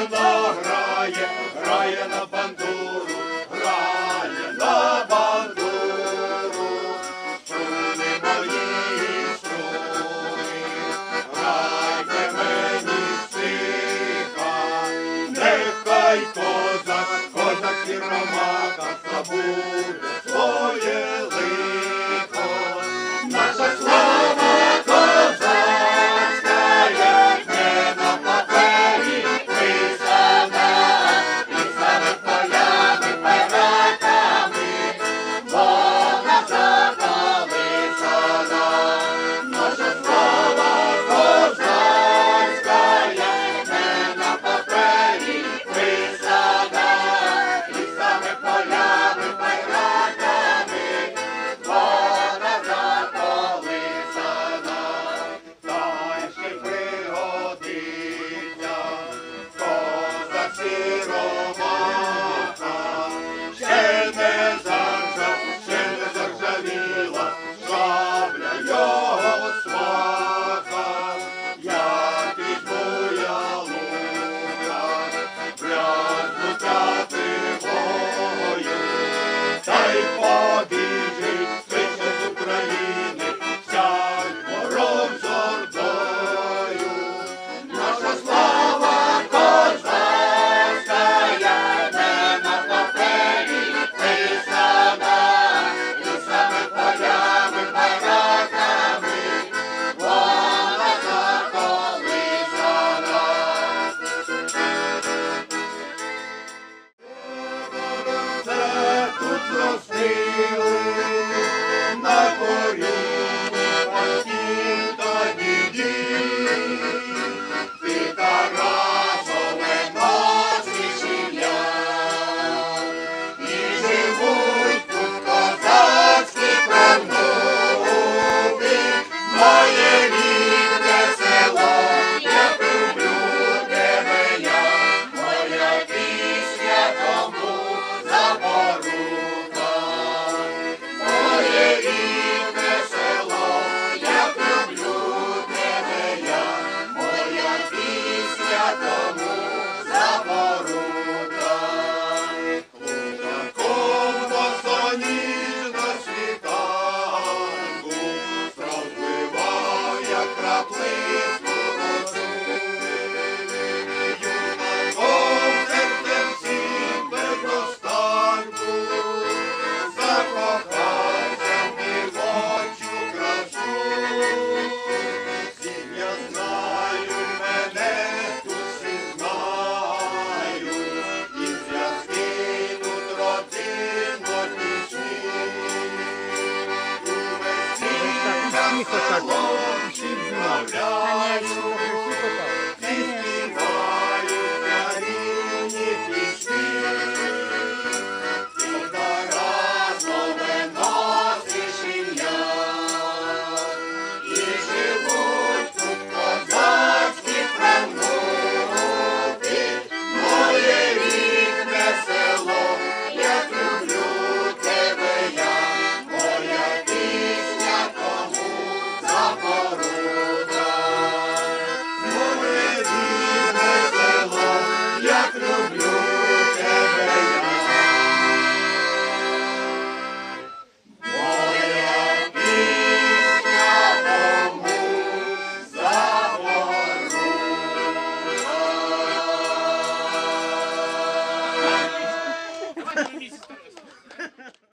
Мелода грає, грає на бандуру, грає на бандуру, струни мої струни, грайте мені сика, нехай козак, козак сіромака забуде своє. їх отак.